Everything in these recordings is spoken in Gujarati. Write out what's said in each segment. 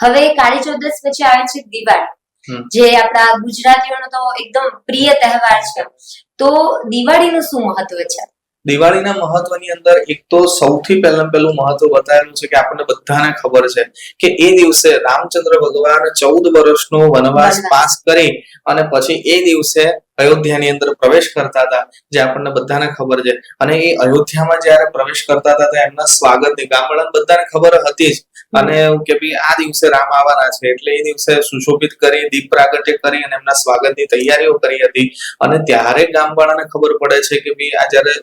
હવે કાળી ચૌદશ પછી આવે છે દિવાળી. જે આપણા ગુજરાતીઓનો તો એકદમ પ્રિય તહેવાર છે. તો દિવાળીનું શું મહત્વ છે? દિવાળીના મહત્વની અંદર એક તો સૌથી પહેલા પહેલું મહત્વ બતાવેલું છે કે આપણને બધાને ખબર છે કે એ દિવસે રામચંદ્ર ભગવાન ચૌદ વર્ષનો વનવાસ વનવાસ. પાસ કરી અને પછી એ દિવસે અયોધ્યાની અંદર પ્રવેશ કરતા હતા જે આપણને બધાને ખબર છે. અને એ અયોધ્યામાં જ્યારે પ્રવેશ કરતા હતા તો એમના સ્વાગતની ગામડાને બધાને ખબર હતી જ. અને કે ભાઈ આ દિવસે રામ આવવાના છે, એટલે એ દિવસે સુશોભિત કરી, દીપ પ્રાગટ્ય કરી અને એમના સ્વાગતની તૈયારીઓ કરી હતી. અને ત્યારે ગામવાળાને ખબર પડે છે કે ભાઈ આ જયારે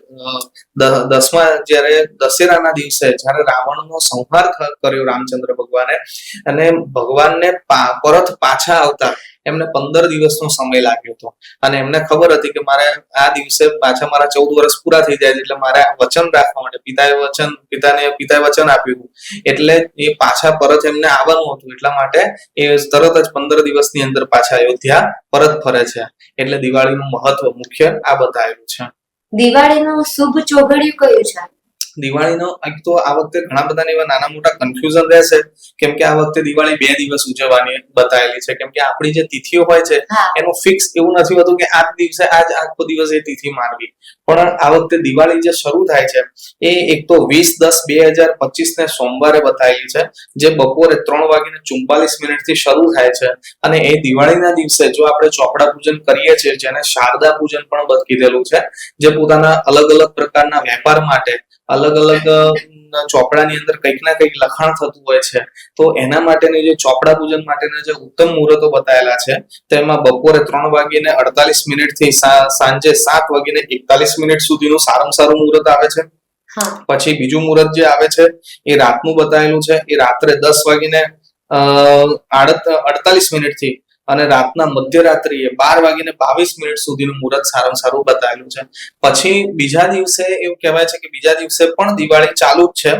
દસમા જ્યારે દશેરાના દિવસે જ્યારે રાવણનો સંહાર કર્યો રામચંદ્ર ભગવાને અને ભગવાનને પરત પાછા આવતા એમને પંદર દિવસનો સમય લાગ્યો હતો. અને એમને ખબર હતી કે મારે આ દિવસે પાછા મારા ચૌદ વર્ષ પૂરા થઈ જાય એટલે મારે વચન રાખવા માટે પિતાએ વચન, પિતાને, પિતાએ વચન આપ્યું હતું. એટલે એ પાછા પરત એમને આવવાનું હતું, એટલા માટે એ તરત જ પંદર દિવસની અંદર પાછા અયોધ્યા પરત ફરે છે. એટલે દિવાળીનું મહત્વ મુખ્ય આ બતાવેલું છે. દિવાળીનું શુભ ચોઘડિયું કયું છે? દિવાળીનો એક તો આ વખતે ઘણા બધા એવા નાના મોટા કન્ફ્યુઝન રહેશે. કેમ કે આ વખતે દિવાળી બે દિવસ ઉજવવાની બતાવેલી છે. કેમ કે આપણી જે તિથિઓ હોય છે એનું ફિક્સ એવું નથી હોતું કે આ દિવસે આજ આખો દિવસ એ તિથિ માનવી. પણ આ વખતે દિવાળી જે શરૂ થાય છે એ એક તો વીસ દસ બે હજાર પચીસ ને સોમવારે બતાવેલી છે જે બપોરે ત્રણ વાગીને ચુમ્બાલીસ મિનિટથી શરૂ થાય છે. અને એ દિવાળીના દિવસે જો આપણે ચોપડા પૂજન કરીએ છીએ જેને શારદા પૂજન પણ કીધેલું છે જે પોતાના અલગ અલગ પ્રકારના વેપાર માટે અલગ અલગ ચોપડાની અંદર કંઈક ના કંઈક લખાણ થતું હોય છે. તો એના માટેની જે ચોપડા પૂજન માટેના જે ઉત્તમ મુહૂર્તો બતાવેલા છે તેમાં બપોરે ત્રણ વાગીને અડતાલીસ મિનિટથી સાંજે સાત વાગીને એકતાલીસ મિનિટ સુધીનું સારામાં સારું મુહૂર્ત આવે છે. પછી બીજું મુહૂર્ત જે આવે છે એ રાતનું બતાવેલું છે. એ રાત્રે દસ વાગીને અડતાલીસ મિનિટથી અને રાતના મધ્યરાત્રિએ બાર વાગીને બાવીસ મિનિટ સુધીનું મુહૂર્ત સારામાં સારું બતાવેલું છે. પછી બીજા દિવસે એવું કહેવાય છે કે બીજા દિવસે પણ દિવાળી ચાલુ જ છે.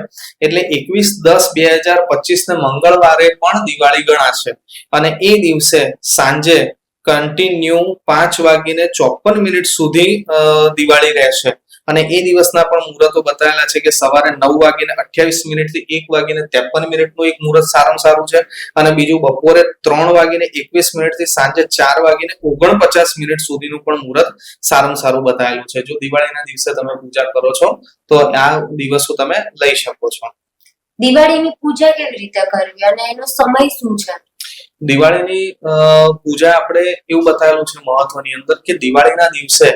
એટલે એકવીસ દસ બે હજાર પચીસ ને મંગળવારે પણ દિવાળી ગણાશે. અને એ દિવસે સાંજે કન્ટિન્યુ પાંચ વાગીને ચોપન મિનિટ સુધી દિવાળી રહેશે. અને એ દિવસના પણ મુહૂર્તો બતાવેલા છે કે સવારે નવ વાગીને અઠ્યાવીસ મિનિટથી એક વાગીને ત્રેપન મિનિટનું એક મુહૂર્ત સારામાં સારું છે. અને બીજું બપોરે ત્રણ વાગીને એકવીસ મિનિટથી સાંજે ચાર વાગીને ઓગણપચાસ મિનિટ સુધીનું પણ મુહૂર્ત સારામાં સારું બતાવેલું છે. જો દિવાળીના દિવસે તમે પૂજા કરો છો, તો આ દિવસો તમે લઈ શકો છો. દિવાળીની પૂજા કેવી રીતે કરવી અને એનો સમય શું છે? દિવાળીની પૂજા આપણે એવું બતાવેલું છે મહત્વની અંદર કે દિવાળીના દિવસે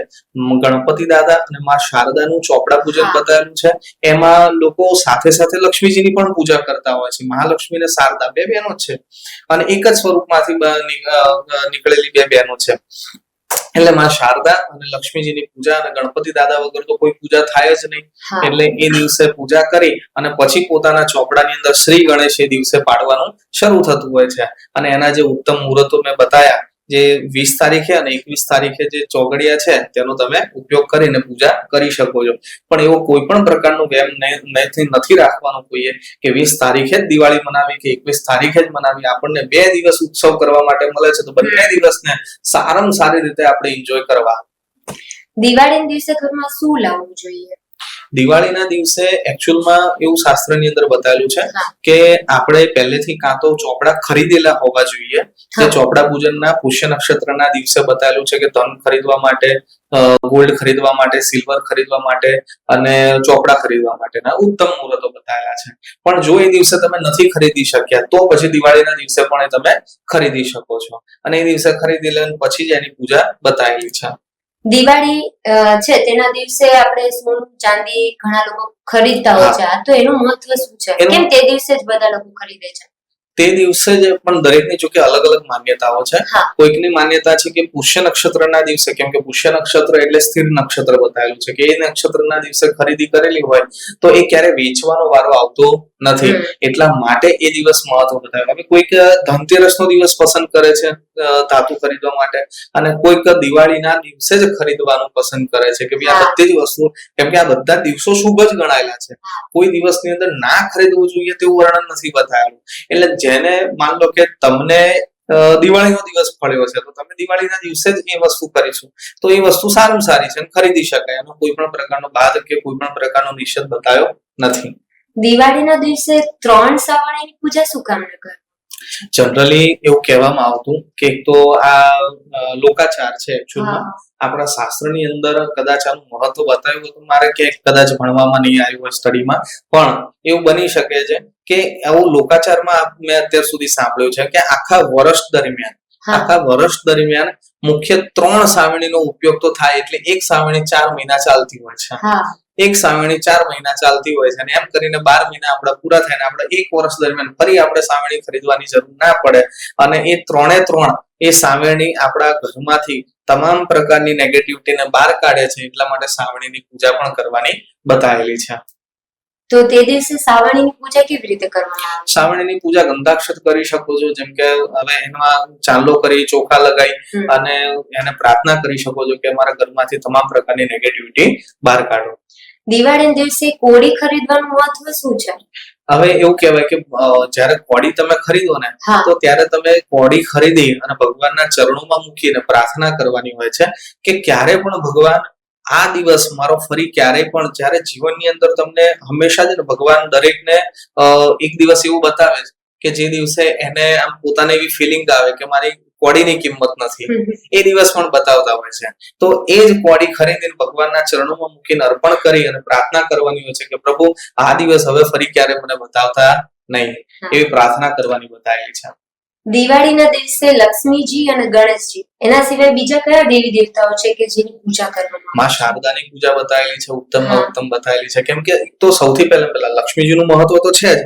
ગણપતિ દાદા અને માં શારદાનું ચોપડા પૂજન બતાવેલું છે. એમાં લોકો સાથે સાથે લક્ષ્મીજીની પણ પૂજા કરતા હોય છે. મહાલક્ષ્મી અને શારદા બે બહેનો છે. અને એક જ સ્વરૂપમાંથી ની- નીકળેલી બે બહેનો છે. એટલે માં શારદા અને લક્ષ્મીજીની પૂજા અને ગણપતિ દાદા વગર તો કોઈ પૂજા થાય જ નહીં. એટલે એ દિવસે પૂજા કરી અને પછી પોતાના ચોપડાની અંદર શ્રી ગણેશ એ દિવસે પાડવાનું શરૂ થતું હોય છે. અને એના જે ઉત્તમ મુહૂર્તો મેં બતાયા જે વીસ તારીખે અને એકવીસ તારીખે જે ચોગડિયા છે તેનો તમે ઉપયોગ કરીને પૂજા કરી શકો છો. પણ એવો કોઈ પણ પ્રકારનો વેમ નથી રાખવાનો કોઈએ કે વીસ તારીખે જ દિવાળી મનાવી કે એકવીસ તારીખે જ મનાવી. આપણને બે દિવસ ઉત્સવ કરવા માટે મળે છે તો બંને દિવસને સારામાં સારી રીતે આપણે એન્જોય કરવા. દિવાળીના દિવસે ઘરમાં શું લાવવું જોઈએ? દિવાળીના દિવસે એકચ્યુઅલમાં એવું શાસ્ત્રની અંદર બતાવેલું છે કે આપણે પહેલેથી કાં તો ચોપડા ખરીદેલા હોવા જોઈએ. જે ચોપડા પૂજનના પુષ્ય નક્ષત્રના દિવસે બતાવેલું છે કે ધન ખરીદવા માટે ગોલ્ડ ખરીદવા માટે સિલ્વર ખરીદવા માટે અને ચોપડા ખરીદવા માટેના ઉત્તમ મુહૂર્તો બતાવેલા છે. પણ જો એ દિવસે તમે નથી ખરીદી શક્યા તો પછી દિવાળીના દિવસે પણ એ તમે ખરીદી શકો છો. અને એ દિવસે ખરીદી લઈને પછી જ એની પૂજા બતાવેલી છે. દિવાળી છે તેના દિવસે આપણે સોનું ચાંદી ઘણા લોકો ખરીદતા હોય છે. તો એનું મહત્વ શું છે? કેમ તે દિવસે જ બધા લોકો ખરીદે છે? તે દિવસે જ પણ દરેકની જોકે અલગ અલગ માન્યતાઓ છે. કોઈકની માન્યતા છે કે પુષ્ય નક્ષત્રના દિવસે કેમ કે પુષ્ય નક્ષત્ર એટલે સ્થિર નક્ષત્ર બતાવેલું છે કે એ નક્ષત્રના દિવસે ખરીદી કરેલી હોય તો એ ક્યારે વેચવાનો વારો આવતો નથી. એટલા માટે એ દિવસ મહત્વ બતાવેલો. કોઈક ધનતેરસ નો દિવસ પસંદ કરે છે ધાતુ ખરીદવા માટે. અને કોઈક દિવાળીના દિવસે જ ખરીદવાનું પસંદ કરે છે કે ભાઈ આ બધી જ વસ્તુ કેમ કે આ બધા દિવસો શુભ જ ગણાયેલા છે. કોઈ દિવસની અંદર ના ખરીદવું જોઈએ તેવું વર્ણન નથી બતાવેલું. એટલે જેને માન લો કે તમને દિવાળીનો દિવસ ફળ્યો છે તો તમે દિવાળીના દિવસે જ એ વસ્તુ કરીશું. તો એ વસ્તુ સારું સારી છે ખરીદી શકાય. એનો કોઈ પણ પ્રકારનો બાદ કે કોઈ પણ પ્રકારનો નિષેધ બતાવ્યો નથી. દિવાળીના દિવસે ત્રણ સવાણીની પૂજા શું કામ ન જનરલી એવું કહેવામાં આવતું કે એક તો આ લોકાચાર છે એકચ્યુઅલમાં આપણા શાસ્ત્રની અંદર કદાચ આનું મહત્વ બતાવ્યું હતું મારે કે કદાચ ભણવામાં નહીં આવ્યું હોય સ્ટડીમાં પણ એવું બની શકે છે કે આવું લોકાચારમાં મેં અત્યાર સુધી સાંભળ્યું છે કે આખા વર્ષ દરમિયાન આખા વર્ષ દરમિયાન મુખ્ય ત્રણ સાવણીનો ઉપયોગ તો થાય એટલે એક સાવણી ચાર મહિના ચાલતી હોય છે. એક સાવણી ચાર મહિના ચાલતી હોય છે અને એમ કરીને બાર મહિના આપણા પૂરા થાય આપણે એક વર્ષ દરમિયાન ફરી આપણે સાવણી ખરીદવાની જરૂર ના પડે. અને એ ત્રણે ત્રણ એ સાવરણી આપણા ઘરમાંથી તમામ પ્રકારની નેગેટિવિટીને બહાર કાઢે છે એટલા માટે સાવરણીની પૂજા પણ કરવાની બતાવેલી છે. તો તે દિવસે સાવરણીની પૂજા કેવી રીતે કરવામાં આવે? સાવરણીની પૂજા ગંધાક્ષર કરી શકો છો જેમ કે હવે એમાં ચાંદલો કરી ચોખા લગાવી અને એને પ્રાર્થના કરી શકો છો કે અમારા ઘરમાંથી તમામ પ્રકારની નેગેટિવિટી બહાર કાઢો. દિવાળીના દિવસે કોડી ખરીદવાનું મહત્વ શું છે? હવે એવું કહેવાય કે જ્યારે કોડી તમે ખરીદો ને તો ત્યારે તમે કોડી ખરીદી અને ભગવાનના ચરણોમાં મૂકીને પ્રાર્થના કરવાની હોય છે કે ક્યારે પણ ભગવાન આ દિવસ મારો ફરી ક્યારેય પણ જ્યારે જીવનની અંદર તમને હંમેશા જ ભગવાન દરેકને એક દિવસ એવું બતાવે છે કે જે દિવસે એને આમ પોતાને એવી ફિલિંગ આવે કે મારી કોડીની કિંમત નથી. એ દિવસ પણ બતાવતા હોય છે. તો એ જ કોડી ખરીદીને ભગવાનના ચરણોમાં મૂકીને અર્પણ કરી અને પ્રાર્થના કરવાની હોય છે કે પ્રભુ આ દિવસ હવે ફરી ક્યારે મને બતાવતા નહીં. એવી પ્રાર્થના કરવાની બતાવેલી છે. દિવાળીના દિવસે લક્ષ્મીજી અને ગણેશજી એના સિવાય બીજા કયા દેવી દેવતાઓ છે કે જેની પૂજા કરવામાં માં શારદાની પૂજા બતાવેલી છે ઉત્તમ ઉત્તમ બતાવેલી છે. કેમ કે તો સૌથી પહેલા પહેલા લક્ષ્મીજીનું મહત્વ તો છે જ.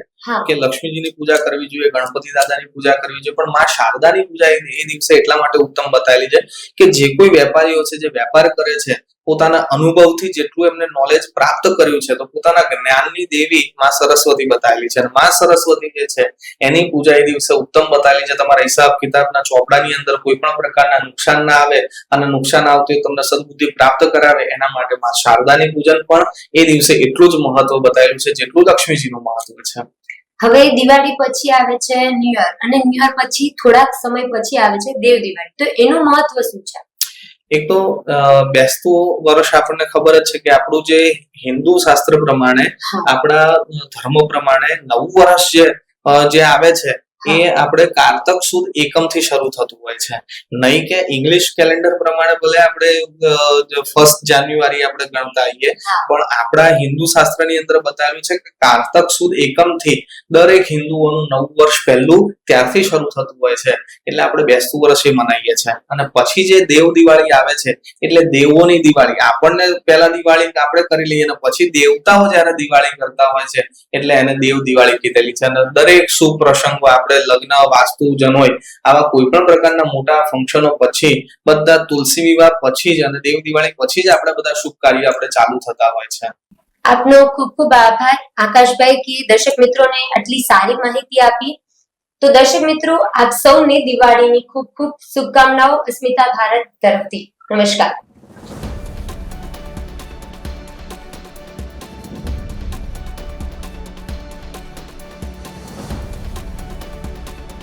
કે લક્ષ્મીજીની પૂજા કરવી જોઈએ, ગણપતિ દાદાની પૂજા કરવી જોઈએ, પણ માં શારદાની પૂજા એ દિવસે એટલા માટે ઉત્તમ બતાવેલી છે કે જે કોઈ વેપારીઓ છે, જે વેપાર કરે છે, પોતાના અનુભવથી જેટલું એમને નોલેજ પ્રાપ્ત કર્યું છે, તો પોતાના જ્ઞાનની દેવી માં સરસ્વતી બતાવેલી છે. માં સરસ્વતી જે છે, એની પૂજા એ દિવસે ઉત્તમ બતાવેલી છે. તમારા હિસાબ કિતાબના ચોપડાની અંદર કોઈ પણ પ્રકારના નુકસાન ના આવે અને નુકસાન આવતું તમને સદબુદ્ધિ પ્રાપ્ત કરાવે, એના માટે માં શારદાની પૂજન પણ એ દિવસે એટલું જ મહત્વ બતાવેલું છે, જેટલું લક્ષ્મીજીનું મહત્વ છે. હવે દિવાળી પછી આવે છે ન્યુ યર અને ન્યુ યર પછી થોડાક સમય પછી આવે છે દેવ દિવાળી. તો એનું મહત્વ શું છે? એક તો બેસતું વર્ષ આપણને ખબર જ છે કે આપણું જે હિન્દુ શાસ્ત્ર પ્રમાણે આપણા ધર્મ પ્રમાણે નવું વર્ષ જે જે આવે છે એ આપણે કારતક સુદ એકમથી શરૂ થતું હોય છે. નહીં કે ઇંગ્લિશ કેલેન્ડર પ્રમાણે ભલે આપણે ફર્સ્ટ જાન્યુઆરી આપણે ગણતા આવીએ પણ આપણા હિન્દુ શાસ્ત્રની અંદર બતાવ્યું છે કે કારતક સુદ એકમથી દરેક હિન્દુઓનું નવું વર્ષ પહેલું ત્યારથી શરૂ થતું હોય છે. એટલે આપણે બેસતું વર્ષ એ મનાવીએ છીએ અને પછી જે દેવ દિવાળી આવે છે એટલે દેવોની દિવાળી. આપણને પહેલા દિવાળી આપણે કરી લઈએ અને પછી દેવતાઓ જ્યારે દિવાળી કરતા હોય છે એટલે એને દેવ દિવાળી કીધેલી છે. અને દરેક શુભ પ્રસંગો આપણે લગ્ન વાસ્તુ જન હોય, આવા કોઈ પણ પ્રકારના મોટા ફંક્શનો પછી, બધા તુલસી વિવાહ પછી જ અને દેવ દિવાળી પછી જ આપણે બધા શુભ કાર્યો આપણે ચાલુ થતા હોય છે. આપનો ખૂબ ખૂબ આભાર. આકાશભાઈ કે દર્શક મિત્રોને આટલી સારી માહિતી આપી. તો દર્શક મિત્રો, આપ સૌને દિવાળીની ખૂબ ખૂબ શુભકામનાઓ અસ્મિતા ભારત તરફથી. નમસ્કાર.